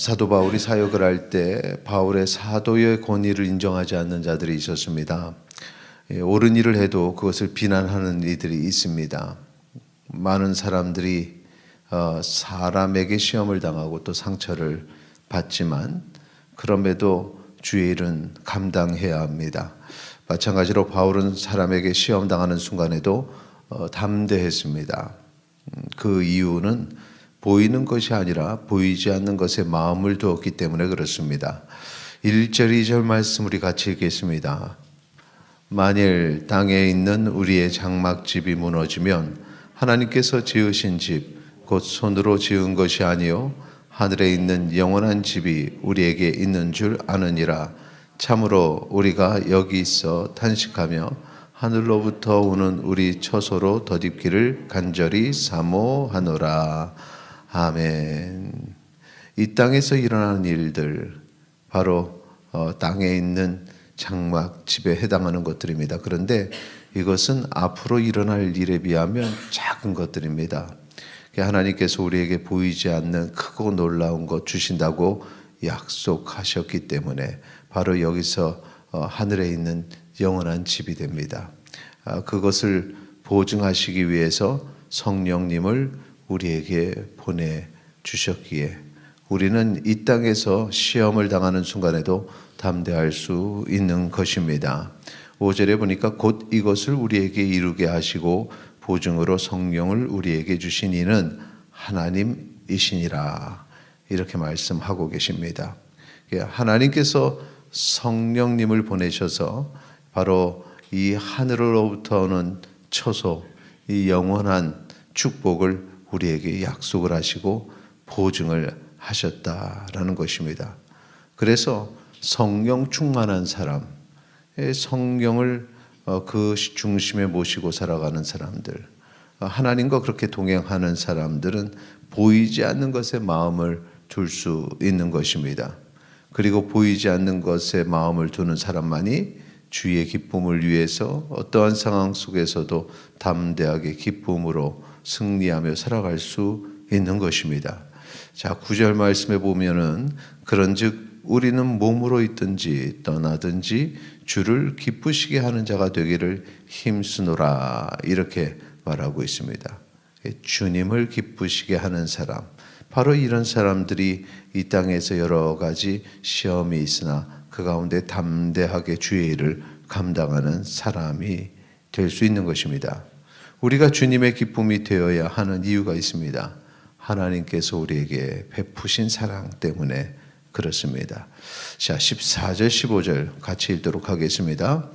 사도 바울이 사역을 할 때 바울의 사도의 권위를 인정하지 않는 자들이 있었습니다. 예, 옳은 일을 해도 그것을 비난하는 이들이 있습니다. 많은 사람들이 어, 사람에게 시험을 당하고 또 상처를 받지만 그럼에도 주의 일은 감당해야 합니다. 마찬가지로 바울은 사람에게 시험 당하는 순간에도 어, 담대했습니다. 음, 그 이유는 보이는 것이 아니라 보이지 않는 것에 마음을 두었기 때문에 그렇습니다. 1절, 2절 말씀 우리 같이 읽겠습니다. 만일 땅에 있는 우리의 장막집이 무너지면 하나님께서 지으신 집, 곧 손으로 지은 것이 아니요 하늘에 있는 영원한 집이 우리에게 있는 줄 아느니라. 참으로 우리가 여기 있어 탄식하며 하늘로부터 오는 우리 처소로 덧입기를 간절히 사모하노라. 아멘. 이 땅에서 일어나는 일들 바로 어, 땅에 있는 장막 집에 해당하는 것들입니다. 그런데 이것은 앞으로 일어날 일에 비하면 작은 것들입니다. 하나님께서 우리에게 보이지 않는 크고 놀라운 것 주신다고 약속하셨기 때문에 바로 여기서 어, 하늘에 있는 영원한 집이 됩니다. 아, 그것을 보증하시기 위해서 성령님을 우리에게 보내 주셨기에 우리는 이 땅에서 시험을 당하는 순간에도 담대할 수 있는 것입니다. 5절에 보니까 곧 이것을 우리에게 이루게 하시고 보증으로 성령을 우리에게 주신 이는 하나님이시니라. 이렇게 말씀하고 계십니다. 하나님께서 성령님을 보내셔서 바로 이 하늘로부터 오는 처소, 이 영원한 축복을 우리에게 약속을 하시고 보증을 하셨다라는 것입니다. 그래서 성령 충만한 사람, 성령을 어, 그 중심에 모시고 살아가는 사람들, 어, 하나님과 그렇게 동행하는 사람들은 보이지 않는 것에 마음을 둘 수 있는 것입니다. 그리고 보이지 않는 것에 마음을 두는 사람만이 주의 기쁨을 위해서 어떠한 상황 속에서도 담대하게 기쁨으로 승리하며 살아갈 수 있는 것입니다. 자, 구절 말씀에 보면은 그런즉 우리는 몸으로 있든지 떠나든지 주를 기쁘시게 하는 자가 되기를 힘쓰노라 이렇게 말하고 있습니다. 주님을 기쁘시게 하는 사람 바로 이런 사람들이 이 땅에서 여러 가지 시험이 있으나 그 가운데 담대하게 주의 일을 감당하는 사람이 될 수 있는 것입니다. 우리가 주님의 기쁨이 되어야 하는 이유가 있습니다. 하나님께서 우리에게 베푸신 사랑 때문에 그렇습니다. 자, 14절, 15절 같이 읽도록 하겠습니다.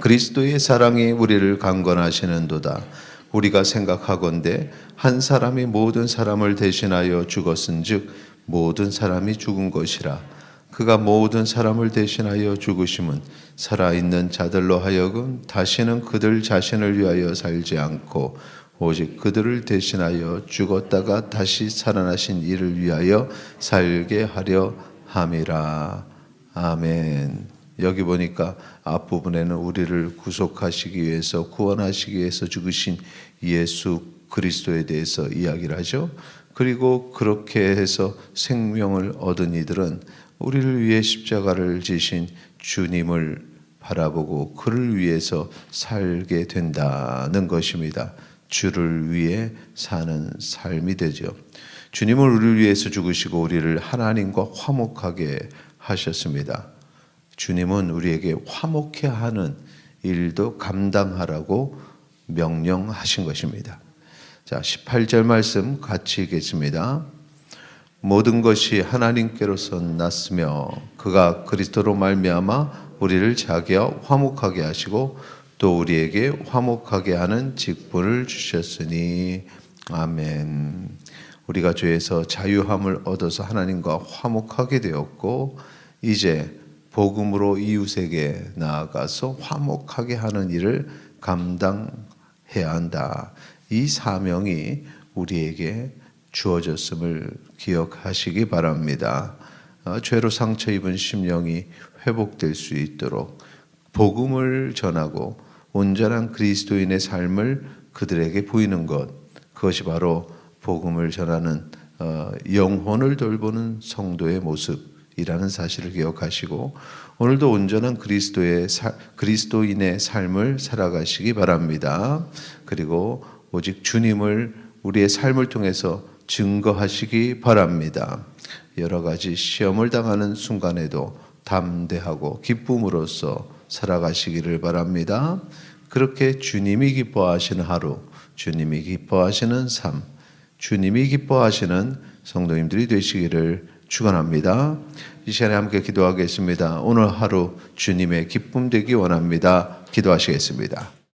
그리스도의 사랑이 우리를 강건하시는도다. 우리가 생각하건대 한 사람이 모든 사람을 대신하여 죽었은즉 모든 사람이 죽은 것이라. 그가 모든 사람을 대신하여 죽으심은 살아있는 자들로 하여금 다시는 그들 자신을 위하여 살지 않고 오직 그들을 대신하여 죽었다가 다시 살아나신 이를 위하여 살게 하려 함이라. 아멘. 여기 보니까 앞부분에는 우리를 구속하시기 위해서 구원하시기 위해서 죽으신 예수 그리스도에 대해서 이야기를 하죠. 그리고 그렇게 해서 생명을 얻은 이들은 우리를 위해 십자가를 지신 주님을 바라보고 그를 위해서 살게 된다는 것입니다. 주를 위해 사는 삶이 되죠. 주님은 우리를 위해서 죽으시고 우리를 하나님과 화목하게 하셨습니다. 주님은 우리에게 화목해 하는 일도 감당하라고 명령하신 것입니다. 자, 18절 말씀 같이 읽겠습니다. 모든 것이 하나님께로서 났으며 그가 그리스도로 말미암아 우리를 자기와 화목하게 하시고 또 우리에게 화목하게 하는 직분을 주셨으니 아멘. 우리가 죄에서 자유함을 얻어서 하나님과 화목하게 되었고 이제 복음으로 이웃에게 나아가서 화목하게 하는 일을 감당해야 한다. 이 사명이 우리에게 주어졌음을 기억하시기 바랍니다. 어, 죄로 상처 입은 심령이 회복될 수 있도록 복음을 전하고 온전한 그리스도인의 삶을 그들에게 보이는 것 그것이 바로 복음을 전하는 어, 영혼을 돌보는 성도의 모습이라는 사실을 기억하시고 오늘도 온전한 그리스도의 사, 그리스도인의 삶을 살아가시기 바랍니다. 그리고 오직 주님을 우리의 삶을 통해서 증거하시기 바랍니다. 여러 가지 시험을 당하는 순간에도 담대하고 기쁨으로써 살아가시기를 바랍니다. 그렇게 주님이 기뻐하시는 하루, 주님이 기뻐하시는 삶, 주님이 기뻐하시는 성도님들이 되시기를 축원합니다. 이 시간에 함께 기도하겠습니다. 오늘 하루 주님의 기쁨 되기 원합니다. 기도하시겠습니다.